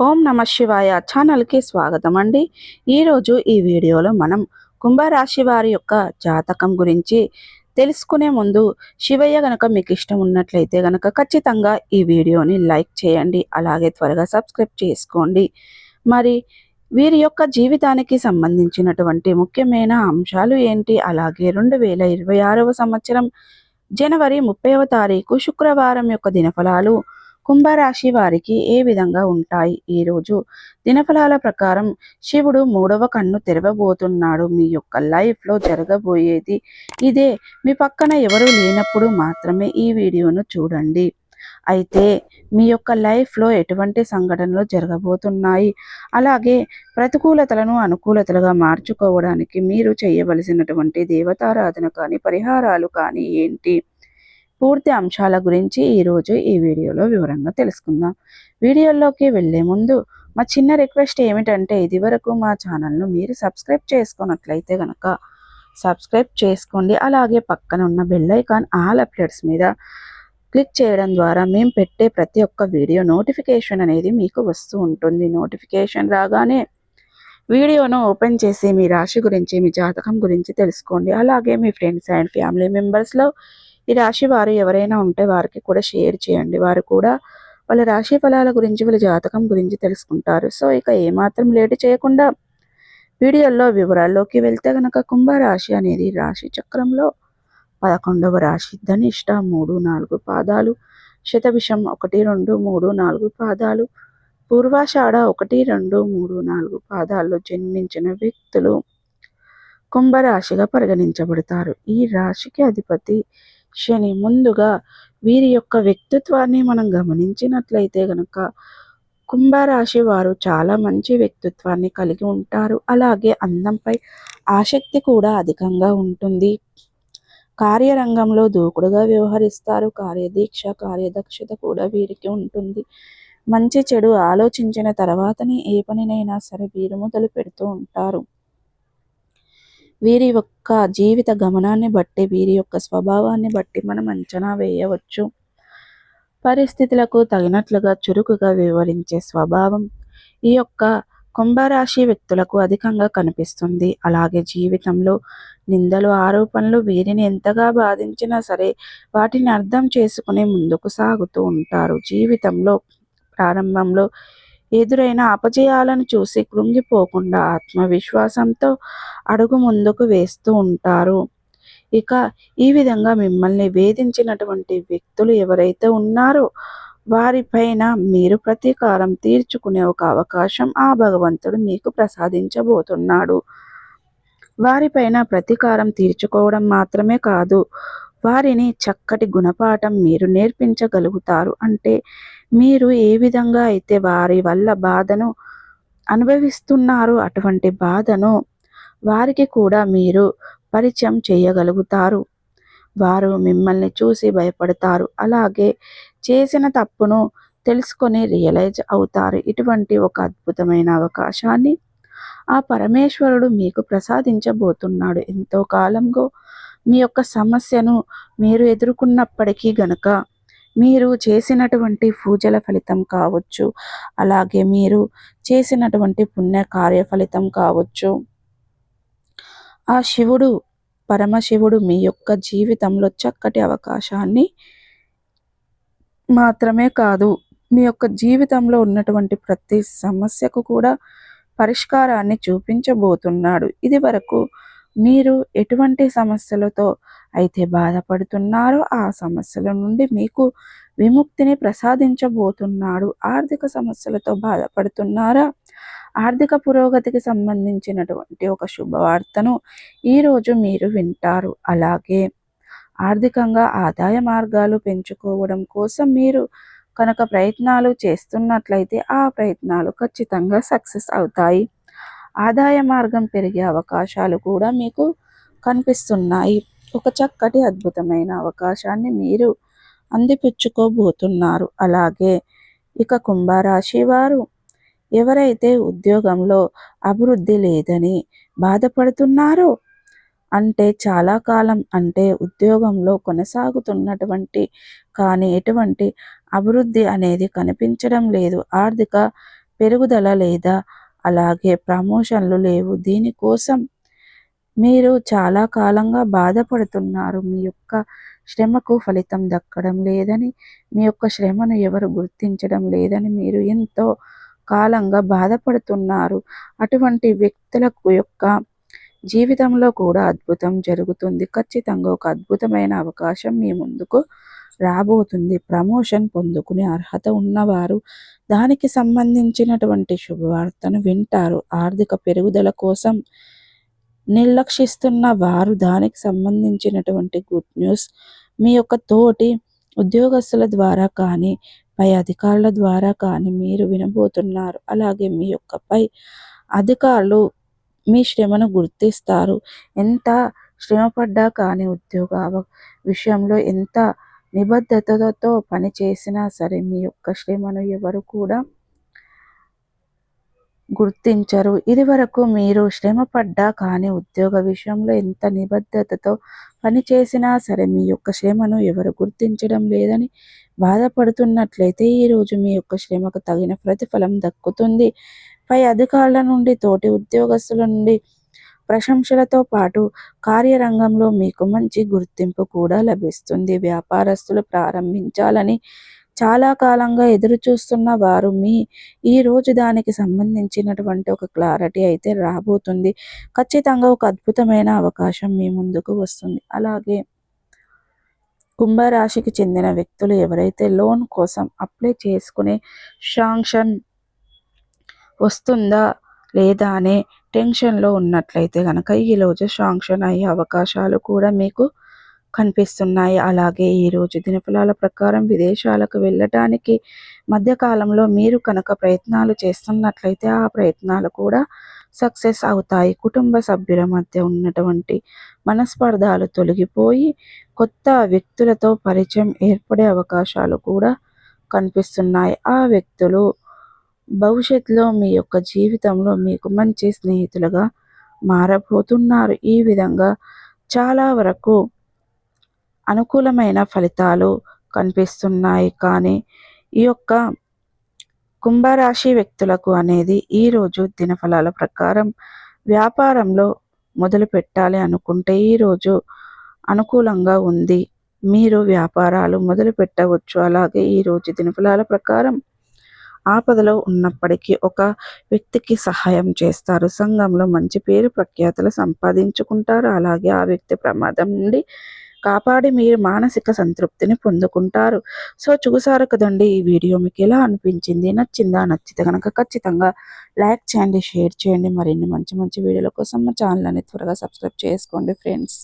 ఓం నమ శివాయ ఛానల్కి స్వాగతం అండి. ఈరోజు ఈ వీడియోలో మనం కుంభరాశి వారి యొక్క జాతకం గురించి తెలుసుకునే ముందు శివయ్య గనక మీకు ఇష్టం ఉన్నట్లయితే గనక ఖచ్చితంగా ఈ వీడియోని లైక్ చేయండి అలాగే త్వరగా సబ్స్క్రైబ్ చేసుకోండి. మరి వీరి యొక్క జీవితానికి సంబంధించినటువంటి ముఖ్యమైన అంశాలు ఏంటి? అలాగే రెండు వేల ఇరవై ఆరవ సంవత్సరం జనవరి ముప్పైవ తారీఖు శుక్రవారం యొక్క దినఫలాలు కుంభరాశి వారికి ఏ విధంగా ఉంటాయి? ఈరోజు దినఫలాల ప్రకారం శివుడు మూడవ కన్ను తెరవబోతున్నాడు. మీ యొక్క లైఫ్లో జరగబోయేది ఇదే. మీ పక్కన ఎవరు లేనప్పుడు మాత్రమే ఈ వీడియోను చూడండి. అయితే మీ యొక్క లైఫ్లో ఎటువంటి సంఘటనలు జరగబోతున్నాయి? అలాగే ప్రతికూలతలను అనుకూలతలుగా మార్చుకోవడానికి మీరు చేయవలసినటువంటి దేవతారాధన కానీ పరిహారాలు కానీ ఏంటి? పూర్తి అంశాల గురించి ఈరోజు ఈ వీడియోలో వివరంగా తెలుసుకుందాం. వీడియోలోకి వెళ్ళే ముందు మా చిన్న రిక్వెస్ట్ ఏమిటంటే ఇదివరకు మా ఛానల్ను మీరు సబ్స్క్రైబ్ చేసుకున్నట్లయితే కనుక సబ్స్క్రైబ్ చేసుకోండి. అలాగే పక్కన ఉన్న బెల్ ఐకాన్ ఆల్ అప్డేట్స్ మీద క్లిక్ చేయడం ద్వారా మేము పెట్టే ప్రతి ఒక్క వీడియో నోటిఫికేషన్ అనేది మీకు వస్తూ ఉంటుంది. నోటిఫికేషన్ రాగానే వీడియోను ఓపెన్ చేసి మీ రాశి గురించి మీ జాతకం గురించి తెలుసుకోండి. అలాగే మీ ఫ్రెండ్స్ అండ్ ఫ్యామిలీ మెంబర్స్లో ఈ రాశి వారు ఎవరైనా ఉంటే వారికి కూడా షేర్ చేయండి. వారు కూడా వాళ్ళ రాశి ఫలాల గురించి వాళ్ళ జాతకం గురించి తెలుసుకుంటారు. సో ఇక ఏమాత్రం లేట్ చేయకుండా వీడియోల్లో వివరాల్లోకి వెళ్తే గనక కుంభరాశి అనేది రాశి చక్రంలో పదకొండవ రాశి. ధనిష్ట మూడు నాలుగు పాదాలు శతభిషం ఒకటి రెండు మూడు నాలుగు పాదాలు పూర్వాషాఢ ఒకటి రెండు మూడు నాలుగు పాదాల్లో జన్మించిన వ్యక్తులు కుంభరాశిగా పరిగణించబడతారు. ఈ రాశికి అధిపతి శని ముందుగా వీరి యొక్క వ్యక్తిత్వాన్ని మనం గమనించినట్లయితే గనక కుంభరాశి వారు చాలా మంచి వ్యక్తిత్వాన్ని కలిగి ఉంటారు. అలాగే అందంపై ఆసక్తి కూడా అధికంగా ఉంటుంది. కార్యరంగంలో దూకుడుగా వ్యవహరిస్తారు. కార్యదీక్ష కార్యదక్షత కూడా వీరికి ఉంటుంది. మంచి చెడు ఆలోచించిన తర్వాతనే ఏ పనినైనా సరే వీరు మొదలు పెడుతూ ఉంటారు. వీరి యొక్క జీవిత గమనాన్ని బట్టి వీరి యొక్క స్వభావాన్ని బట్టి మనం అంచనా వేయవచ్చు. పరిస్థితులకు తగినట్లుగా చురుకుగా వివరించే స్వభావం ఈ యొక్క కుంభరాశి వ్యక్తులకు అధికంగా కనిపిస్తుంది. అలాగే జీవితంలో నిందలు ఆరోపణలు వీరిని ఎంతగా బాధించినా సరే వాటిని అర్థం చేసుకుని ముందుకు సాగుతూ ఉంటారు. జీవితంలో ప్రారంభంలో ఎదురైన అపజయాలను చూసి కృంగిపోకుండా ఆత్మవిశ్వాసంతో అడుగు ముందుకు వేస్తూ ఉంటారు. ఇక ఈ విధంగా మిమ్మల్ని వేధించినటువంటి వ్యక్తులు ఎవరైతే ఉన్నారో వారిపైన మీరు ప్రతీకారం తీర్చుకునే ఒక అవకాశం ఆ భగవంతుడు మీకు ప్రసాదించబోతున్నాడు. వారిపైన ప్రతీకారం తీర్చుకోవడం మాత్రమే కాదు వారిని చక్కటి గుణపాఠం మీరు నేర్పించగలుగుతారు. అంటే మీరు ఏ విధంగా అయితే వారి వల్ల బాధను అనుభవిస్తున్నారు అటువంటి బాధను వారికి కూడా మీరు పరిచయం చేయగలుగుతారు. వారు మిమ్మల్ని చూసి భయపడతారు. అలాగే చేసిన తప్పును తెలుసుకొని రియలైజ్ అవుతారు. ఇటువంటి ఒక అద్భుతమైన అవకాశాన్ని ఆ పరమేశ్వరుడు మీకు ప్రసాదించబోతున్నాడు. ఎంతో కాలంగా మీ యొక్క సమస్యను మీరు ఎదుర్కొన్నప్పటికీ గనక మీరు చేసినటువంటి పూజల ఫలితం కావచ్చు. అలాగే మీరు చేసినటువంటి పుణ్య కార్య ఫలితం కావచ్చు. ఆ శివుడు పరమశివుడు మీ యొక్క జీవితంలో చక్కటి అవకాశాన్ని మాత్రమే కాదు మీ యొక్క జీవితంలో ఉన్నటువంటి ప్రతి సమస్యకు కూడా పరిష్కారాన్ని చూపించబోతున్నాడు. ఇది వరకు మీరు ఎటువంటి సమస్యలతో అయితే బాధపడుతున్నారో ఆ సమస్యల నుండి మీకు విముక్తిని ప్రసాదించబోతున్నాడు. ఆర్థిక సమస్యలతో బాధపడుతున్నారా? ఆర్థిక పురోగతికి సంబంధించినటువంటి ఒక శుభవార్తను ఈరోజు మీరు వింటారు. అలాగే ఆర్థికంగా ఆదాయ మార్గాలు పెంచుకోవడం కోసం మీరు కనుక ప్రయత్నాలు చేస్తున్నట్లయితే ఆ ప్రయత్నాలు ఖచ్చితంగా సక్సెస్ అవుతాయి. ఆదాయ మార్గం పెరిగే అవకాశాలు కూడా మీకు కనిపిస్తున్నాయి. ఒక చక్కటి అద్భుతమైన అవకాశాన్ని మీరు అందిపుచ్చుకోబోతున్నారు. అలాగే ఇక కుంభరాశి వారు ఎవరైతే ఉద్యోగంలో అభివృద్ధి లేదని బాధపడుతున్నారో అంటే చాలా కాలం అంటే ఉద్యోగంలో కొనసాగుతున్నటువంటి కానీ ఎటువంటి అభివృద్ధి అనేది కనిపించడం లేదు. ఆర్థిక పెరుగుదల లేదా అలాగే ప్రమోషన్లు లేవు. దీనికోసం మీరు చాలా కాలంగా బాధపడుతున్నారు. మీ యొక్క శ్రమకు ఫలితం దక్కడం లేదని మీ యొక్క శ్రమను ఎవరు గుర్తించడం లేదని మీరు ఎంతో కాలంగా బాధపడుతున్నారు. అటువంటి వ్యక్తులకు యొక్క జీవితంలో కూడా అద్భుతం జరుగుతుంది. ఖచ్చితంగా ఒక అద్భుతమైన అవకాశం మీ ముందుకు రాబోతుంది. ప్రమోషన్ పొందుకునే అర్హత ఉన్నవారు దానికి సంబంధించినటువంటి శుభవార్తను వింటారు. ఆర్థిక పెరుగుదల కోసం నిర్లక్షిస్తున్న వారు దానికి సంబంధించినటువంటి గుడ్ న్యూస్ మీ యొక్క తోటి ఉద్యోగస్తుల ద్వారా కానీ పై అధికారుల ద్వారా కానీ మీరు వినబోతున్నారు. అలాగే మీ యొక్క పై అధికారులు మీ శ్రమను గుర్తిస్తారు. ఎంత శ్రమపడ్డా కానీ ఉద్యోగ విషయంలో ఎంత నిబద్ధతతో పని చేసినా సరే మీ యొక్క శ్రమను ఎవరు కూడా గుర్తించరు. ఇది వరకు మీరు శ్రమపడ్డా కానీ ఉద్యోగ విషయంలో ఎంత నిబద్ధతతో పనిచేసినా సరే మీ యొక్క శ్రమను ఎవరు గుర్తించడం లేదని బాధపడుతున్నట్లయితే ఈరోజు మీ యొక్క శ్రమకు తగిన ప్రతిఫలం దక్కుతుంది. పై అధికారుల నుండి తోటి ఉద్యోగస్తుల నుండి ప్రశంసలతో పాటు కార్యరంగంలో మీకు మంచి గుర్తింపు కూడా లభిస్తుంది. వ్యాపారస్తులు ప్రారంభించాలని చాలా కాలంగా ఎదురు చూస్తున్న వారు మీ ఈ రోజు దానికి సంబంధించినటువంటి ఒక క్లారిటీ అయితే రాబోతుంది. ఖచ్చితంగా ఒక అద్భుతమైన అవకాశం మీ ముందుకు వస్తుంది. అలాగే కుంభరాశికి చెందిన వ్యక్తులు ఎవరైతే లోన్ కోసం అప్లై చేసుకునే శాంక్షన్ వస్తుందా? లేదా అనే టెన్షన్లో ఉన్నట్లయితే కనుక ఈరోజు శాంక్షన్ అయ్యే అవకాశాలు కూడా మీకు కనిపిస్తున్నాయి. అలాగే ఈరోజు దినఫలాల ప్రకారం విదేశాలకు వెళ్ళటానికి మధ్యకాలంలో మీరు కనుక ప్రయత్నాలు చేస్తున్నట్లయితే ఆ ప్రయత్నాలు కూడా సక్సెస్ అవుతాయి. కుటుంబ సభ్యుల మధ్య ఉన్నటువంటి మనస్పర్ధాలు తొలగిపోయి కొత్త వ్యక్తులతో పరిచయం ఏర్పడే అవకాశాలు కూడా కనిపిస్తున్నాయి. ఆ వ్యక్తులు భవిష్యత్తులో మీ యొక్క జీవితంలో మీకు మంచి స్నేహితులుగా మారబోతున్నారు. ఈ విధంగా చాలా వరకు అనుకూలమైన ఫలితాలు కనిపిస్తున్నాయి. కానీ ఈ యొక్క కుంభరాశి వ్యక్తులకు అనేది ఈరోజు దినఫలాల ప్రకారం వ్యాపారంలో మొదలు పెట్టాలి అనుకుంటే ఈరోజు అనుకూలంగా ఉంది. మీరు వ్యాపారాలు మొదలు పెట్టవచ్చు. అలాగే ఈరోజు దినఫలాల ప్రకారం ఆపదలో ఉన్నప్పటికీ ఒక వ్యక్తికి సహాయం చేస్తారు. సంఘంలో మంచి పేరు ప్రఖ్యాతలు సంపాదించుకుంటారు. అలాగే ఆ వ్యక్తి ప్రమాదం నుండి కాపాడి మీరు మానసిక సంతృప్తిని పొందుకుంటారు. సో చూసారు కదండి ఈ వీడియో మీకు ఎలా అనిపించింది? నచ్చిందా? నచ్చితే కనుక ఖచ్చితంగా లైక్ చేయండి షేర్ చేయండి. మరిన్ని మంచి మంచి వీడియోల కోసం మా ఛానల్ త్వరగా సబ్స్క్రైబ్ చేసుకోండి ఫ్రెండ్స్.